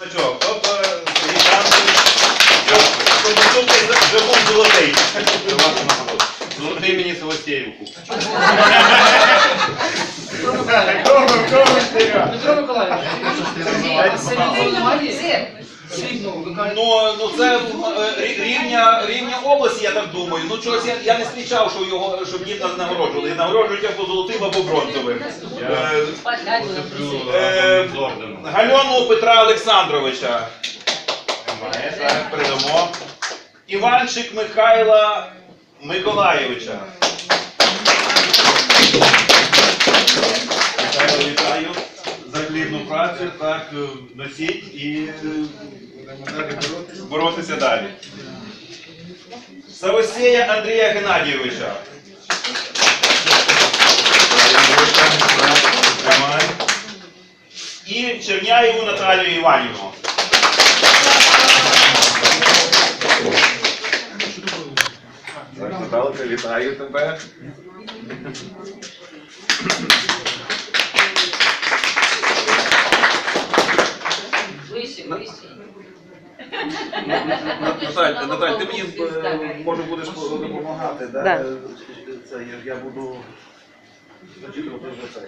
Тобто Сергій Данкович. Золотий мені Севастєєвку. Петро Миколаївич, Сергій немає? Срібну, ви кажете. Ну, ну це е, рі- рівня, рівня області, я так думаю. Ну чогось я, я не зустрічав, що його щоб нас нагороджували. Нагороджують або золотим, або бронзовим. Е, Е. Гальону Петра Олександровича. Немає, зараз передамо. Іванчик Михайла Миколайовича. Михайло, вітаю за плідну працю, так, е, носіть і е, боротися далі. Савосія Андрія Геннадійовича. І Черняєву Наталію Іванівну. Наталка, вітаю тебе. Наталь, Наталь, ти мені е, може будеш допомагати, да? Да. Це я, я буду зачитувати вже це.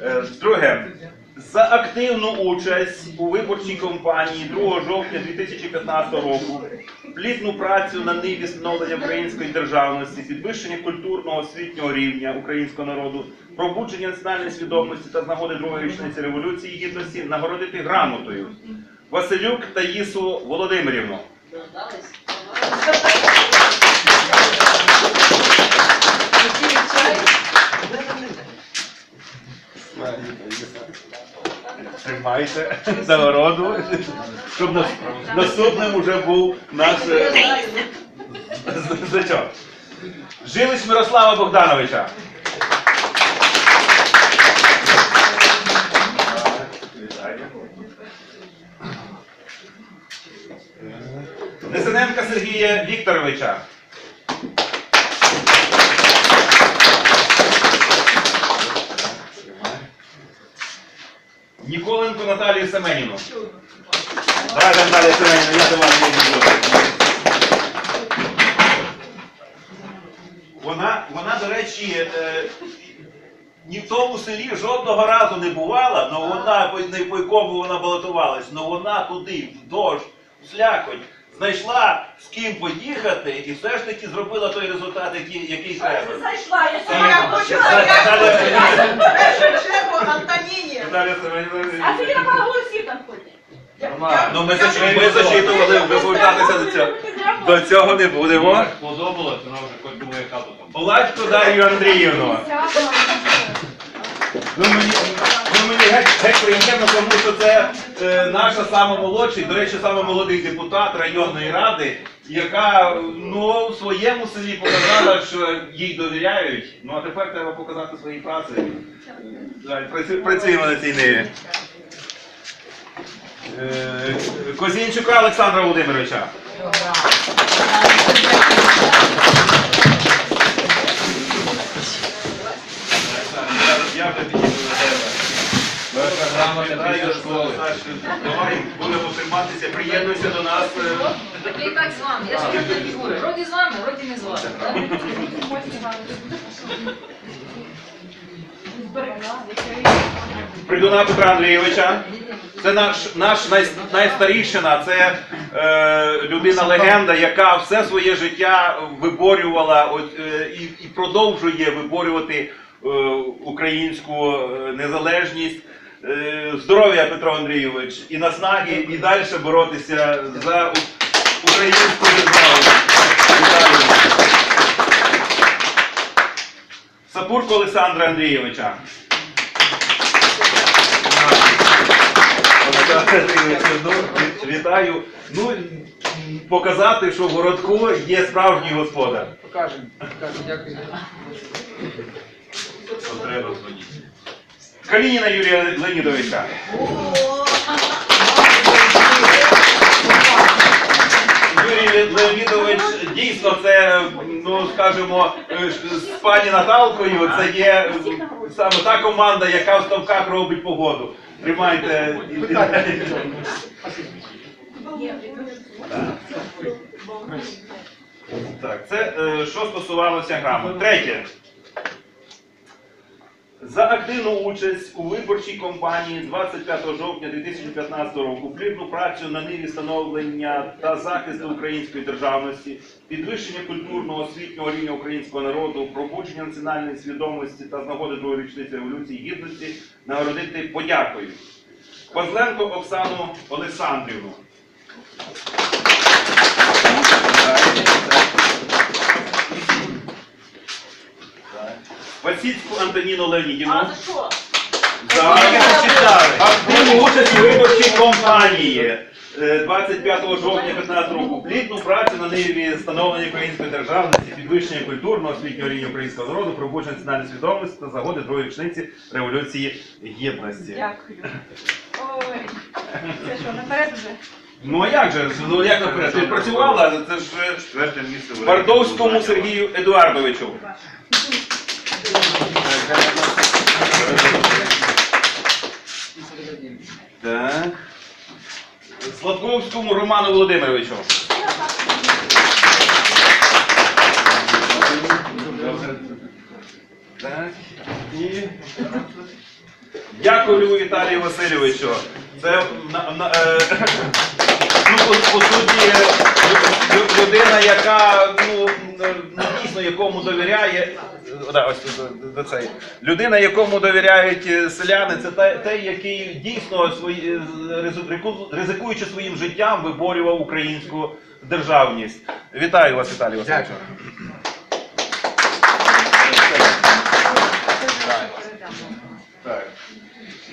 Е, Друге, за активну участь у виборчій кампанії 2 жовтня 2015 року, плідну працю на ниві становлення української державності, підвищення культурного освітнього рівня українського народу, пробудження національної свідомості та з нагоди другої річниці революції гідності нагородити грамотою Василюк Таїсу Володимирівну. Тримайте нагороду, щоб наступним уже був наш е, з- значок. Жилич Мирослава Богдановича. Вітаю. Несененка Сергія Вікторовича. Ніколенко Наталію Семенівну. Давайте Наталія Семенівна, я до вас не буду. Вона, вона, до речі, е, ні в тому селі жодного разу не бувала, але вона по якому вона балотувалась, але вона туди, в дощ, в слякоть, знайшла з ким поїхати і все ж таки зробила той результат, який, який треба. Зайшла, я сама я почула, це- я в першу чергу Антоніні. Наталя. А там ходять. Ну ми, зачи- ми зачитували, ви повертатися до цього. До цього не будемо. Сподобалось, вона вже хоч думає хату там. Балачко Дар'ю Андріївну. Ну мені, ну, мені геть, геть приємно, тому що це е, наша сама до речі, саме молодий депутат районної ради, яка ну, в своєму селі показала, що їй довіряють. Ну а тепер треба показати свої праці. Працюємо на цій ниві. Е, Козінчука Олександра Володимировича. Я вже підійду до тебе. Вітаю, Саш, Давай будемо триматися, приєднуйся до нас. Я і так з вами, я ж не фігуру. Вроді з вами, вроді не з вами. Придуна Петра Андрійовича. Це наш, наш най, найстарішина, це е, людина легенда, яка все своє життя виборювала от, е, і, і продовжує виборювати е, українську е, незалежність. Е, здоров'я Петро Андрійович і наснаги, і далі боротися за українську державу. Сапурко Олександра Андрійовича. Ну, Вітаю. Ну, показати, що в городку є справжній господар. Покажемо. Покажемо, дякую потреба згодіться. Калініна Юрія Леонідовича. Юрій Леонідович дійсно це, ну скажімо, е, з пані Наталкою це є е, саме та команда, яка в ставках робить погоду. Тримайте. Так, це е, що стосувалося грами. Третє. За активну участь у виборчій кампанії 25 жовтня 2015 року, плідну працю на ниві становлення та захисту української державності, підвищення культурного освітнього рівня українського народу, пробудження національної свідомості та з другої річниці революції гідності нагородити подякою. Козленко Оксану Олександрівну. Васильську Антоніну Леонідівну. А за що? За активну участь у виборчій кампанії е, 25 жовтня 2015 року. Плідну працю на ниві становлення української державності, підвищення культурного освітнього рівня українського народу, пробудження національної свідомості та загоди другої річниці Революції Гідності. Дякую. Ой, це що, наперед вже? Ну а як же? Ну як наперед? Ти ж працювала, це ж е, Четверте місце в Бардовському Сергію Едуардовичу. Так. Сладковському Роману Володимировичу. Так. І... Яковлеву Віталію Васильовичу. Це на, на, е, ну, по, по суті лю- людина, яка ну, е, ну, дійсно якому довіряє. е, Да, ось до- до цей. Людина, якому довіряють е, селяни, це той, який дійсно свої, е, ризикуючи своїм життям, виборював українську державність. Вітаю вас, Віталій Васильович. Так.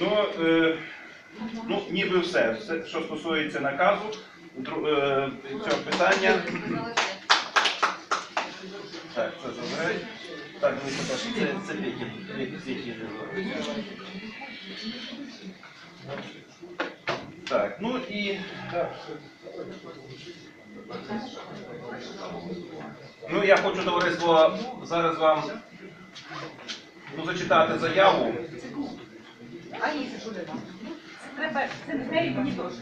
Ну, е, ну, ніби все. все, що стосується наказу, е, цього питання. Так, це забирай. Так, це перше, це, це Петя. Так, ну і. Ну, я хочу, товариство, зараз вам ну, зачитати заяву. А ні, це що де там? Це треба, знаю, мені прошу.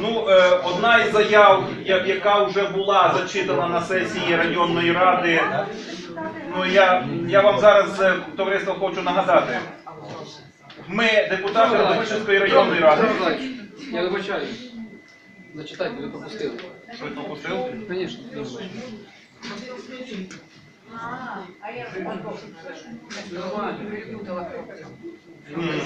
Ну, е, одна із заяв, яка вже була зачитана на сесії районної ради. Ну, я, я вам зараз, е, товариство, хочу нагадати. Ми, депутати Радовищенської районної ради. Я вибачаю. Зачитайте, ви пропустили. Що я пропустив? Звісно. А я Нормально. М.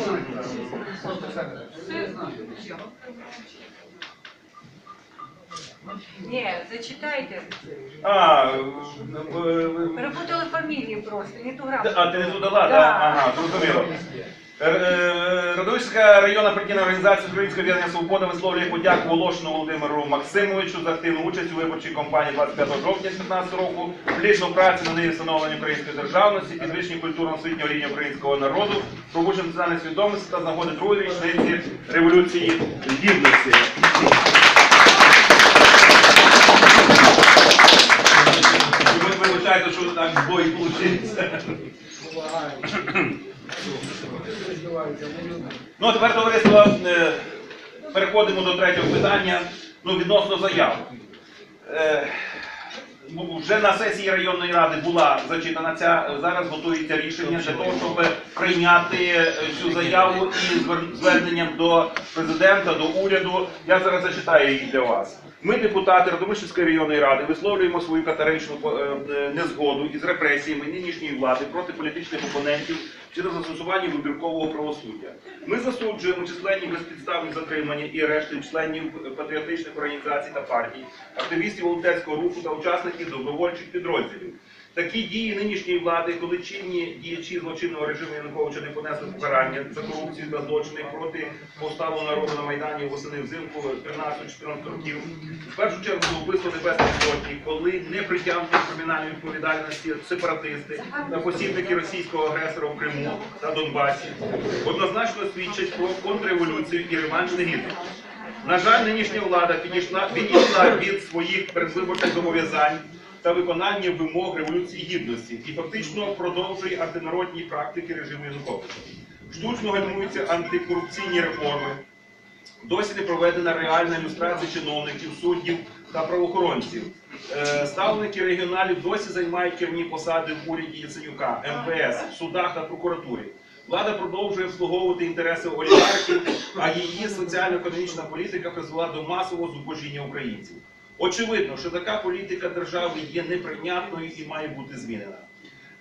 Ні, зачитайте. А, е, е, Перепутали фамілії просто, не ту грамоту. а ти не туди? Да. Ага, зрозуміло. Е, е, районна партійна організація Українського об'єднання Свобода висловлює подяку Волошину Володимиру Максимовичу за активну участь у виборчій кампанії 25 жовтня 2015 року, плідну працю на неї встановлення української державності, підвищення культурно-освітнього рівня українського народу, пробудження національної свідомості та з другої річниці Революції Гідності. Ви вибачайте, що так збої вийшло. Ну, а тепер, товариство, е, переходимо до третього питання. Ну, відносно заяв. Е, Вже на сесії районної ради була зачитана ця, зараз готується рішення для того, щоб прийняти е, цю заяву і звер- зверненням до президента, до уряду. Я зараз зачитаю її для вас. Ми, депутати Радомишльської районної ради, висловлюємо свою категоричну е, е, незгоду із репресіями нинішньої влади проти політичних опонентів через застосування вибіркового правосуддя. Ми засуджуємо численні безпідставні затримання і арешти членів патріотичних організацій та партій, активістів волонтерського руху та учасників добровольчих підрозділів. Такі дії нинішньої влади, коли чинні діячі злочинного режиму Януковича не понесли покарання за корупцію та злочини проти повсталого народу на Майдані восени взимку 13-14 років, в першу чергу за вбивство Небесної Сотні, коли не притягнуті кримінальної відповідальності сепаратисти та посібники російського агресора в Криму та Донбасі, однозначно свідчать про контрреволюцію і реванш негідності. На жаль, нинішня влада підійшла, відійшла від своїх передвиборчих зобов'язань та виконання вимог Революції Гідності і фактично продовжує антинародні практики режиму Януковича. Штучно гальмуються антикорупційні реформи. Досі не проведена реальна ілюстрація чиновників, суддів та правоохоронців. Е, Ставники регіоналів досі займають керівні посади в уряді Яценюка, МВС, в судах та прокуратурі. Влада продовжує обслуговувати інтереси олігархів, а її соціально-економічна політика призвела до масового зубожіння українців. Очевидно, що така політика держави є неприйнятною і має бути змінена.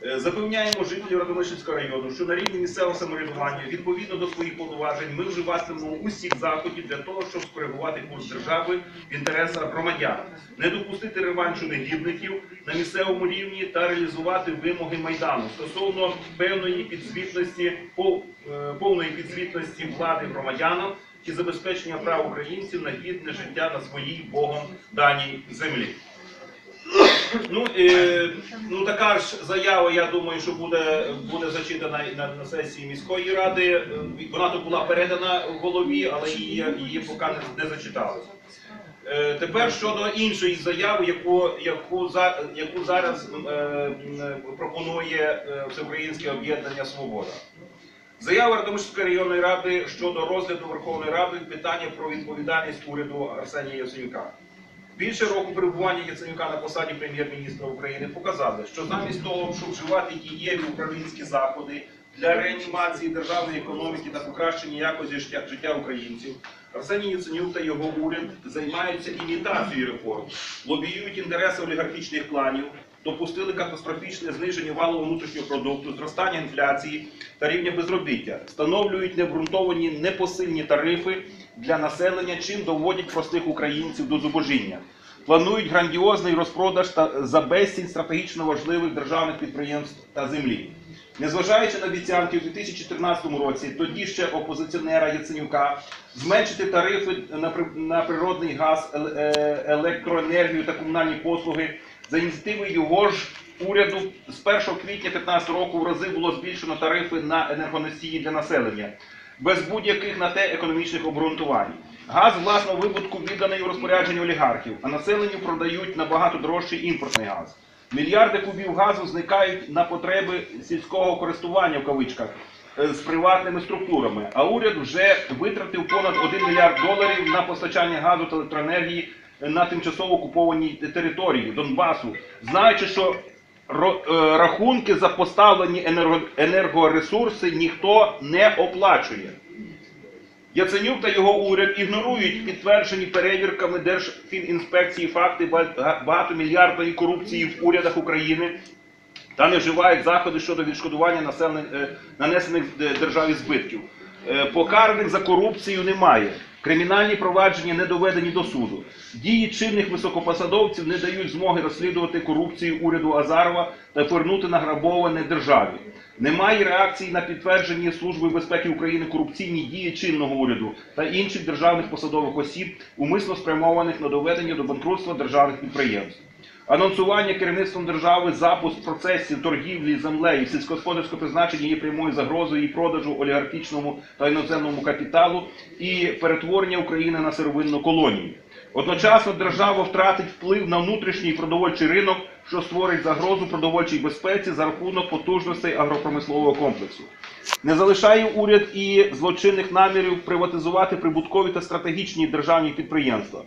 Е, Запевняємо жителів Радомишльського району, що на рівні місцевого самоврядування, відповідно до своїх повноважень, ми вживатимемо усіх заходів для того, щоб скоригувати курс держави в інтересах громадян, не допустити реваншу негідників на місцевому рівні та реалізувати вимоги майдану стосовно певної підзвітності, е, повної підзвітності влади громадянам і забезпечення прав українців на гідне життя на своїй богом даній землі. Ну, е, ну така ж заява, я думаю, що буде, буде зачитана на, на сесії міської ради. Е, Вона тут була передана в голові, але її, її поки не, не зачитали. Е, тепер щодо іншої заяви, яку, яку, за, яку зараз е, пропонує е, Всеукраїнське об'єднання Свобода. Заява Радомишльської районної ради щодо розгляду Верховної Ради питання про відповідальність уряду Арсенія Яценюка. Більше року перебування Яценюка на посаді прем'єр-міністра України показали, що замість того, щоб вживати дієві управлінські заходи для реанімації державної економіки та покращення якості життя українців, Арсеній Яценюк та його уряд займаються імітацією реформ, лобіюють інтереси олігархічних кланів, допустили катастрофічне зниження валового внутрішнього продукту, зростання інфляції та рівня безробіття, встановлюють необґрунтовані непосильні тарифи для населення, чим доводять простих українців до зубожіння. Планують грандіозний розпродаж та за безцінь стратегічно важливих державних підприємств та землі. Незважаючи на обіцянки у 2014 році, тоді ще опозиціонера Яценюка, зменшити тарифи на, природний газ, е, електроенергію та комунальні послуги, за ініціативи його ж уряду з 1 квітня 2015 року в рази було збільшено тарифи на енергоносії для населення, без будь-яких на те економічних обґрунтувань. Газ власного вибутку відданий у розпорядження олігархів, а населенню продають набагато дорожчий імпортний газ. Мільярди кубів газу зникають на потреби сільського користування в кавичках е, з приватними структурами. А уряд вже витратив понад 1 мільярд доларів на постачання газу та електроенергії на тимчасово окупованій території Донбасу, знаючи, що е, рахунки за поставлені енерго- енергоресурси ніхто не оплачує. Яценюк та його уряд ігнорують підтверджені перевірками Держфінінспекції факти багатомільярдної корупції в урядах України та не вживають заходи щодо відшкодування населення, е, нанесених е, державі збитків. Покараних за корупцію немає. Кримінальні провадження не доведені до суду. Дії чинних високопосадовців не дають змоги розслідувати корупцію уряду Азарова та повернути награбоване державі. Немає реакції на підтверджені Служби безпеки України корупційні дії чинного уряду та інших державних посадових осіб, умисно спрямованих на доведення до банкрутства державних підприємств. Анонсування керівництвом держави запуск процесів торгівлі землею сільськогосподарського призначення є прямою загрозою її продажу олігархічному та іноземному капіталу і перетворення України на сировинну колонію. Одночасно держава втратить вплив на внутрішній продовольчий ринок, що створить загрозу продовольчій безпеці за рахунок потужностей агропромислового комплексу. Не залишає уряд і злочинних намірів приватизувати прибуткові та стратегічні державні підприємства.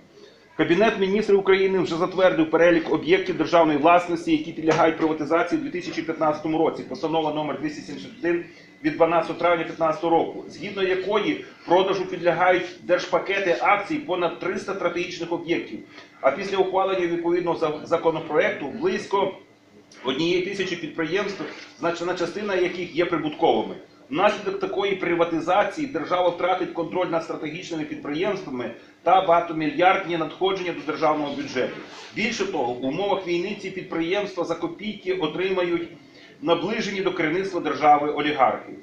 Кабінет міністрів України вже затвердив перелік об'єктів державної власності, які підлягають приватизації у 2015 році. Постанова номер 271 від 12 травня 2015 року, згідно якої продажу підлягають держпакети акцій понад 300 стратегічних об'єктів. А після ухвалення відповідного законопроекту близько однієї тисячі підприємств, значна частина яких є прибутковими. Внаслідок такої приватизації держава втратить контроль над стратегічними підприємствами та багатомільярдні надходження до державного бюджету. Більше того, в умовах війни ці підприємства за копійки отримають наближені до керівництва держави олігархів.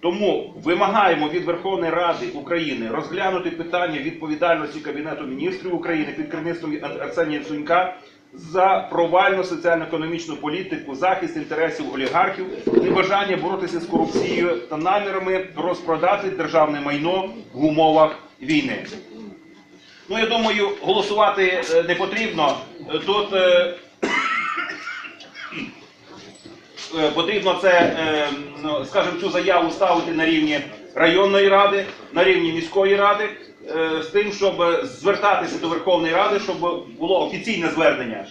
Тому вимагаємо від Верховної Ради України розглянути питання відповідальності Кабінету міністрів України під керівництвом Арсенія Яценюка за провальну соціально-економічну політику, захист інтересів олігархів, небажання боротися з корупцією та намірами розпродати державне майно в умовах війни. Ну, я думаю, голосувати е, не потрібно. Е, Тут е, потрібно це, ну, скажімо, цю заяву ставити на рівні районної ради, на рівні міської ради, з тим, щоб звертатися до Верховної Ради, щоб було офіційне звернення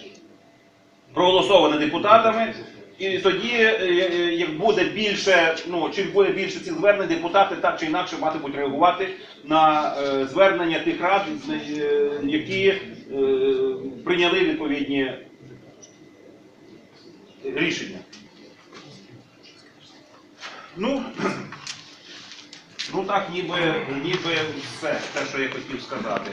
проголосоване депутатами. І тоді, е, е, як буде більше, ну чим буде більше цих звернень, депутати так чи інакше матимуть реагувати на е, звернення тих рад, е, які е, прийняли відповідні рішення. Ну, ну так, ніби, ніби все, те, що я хотів сказати.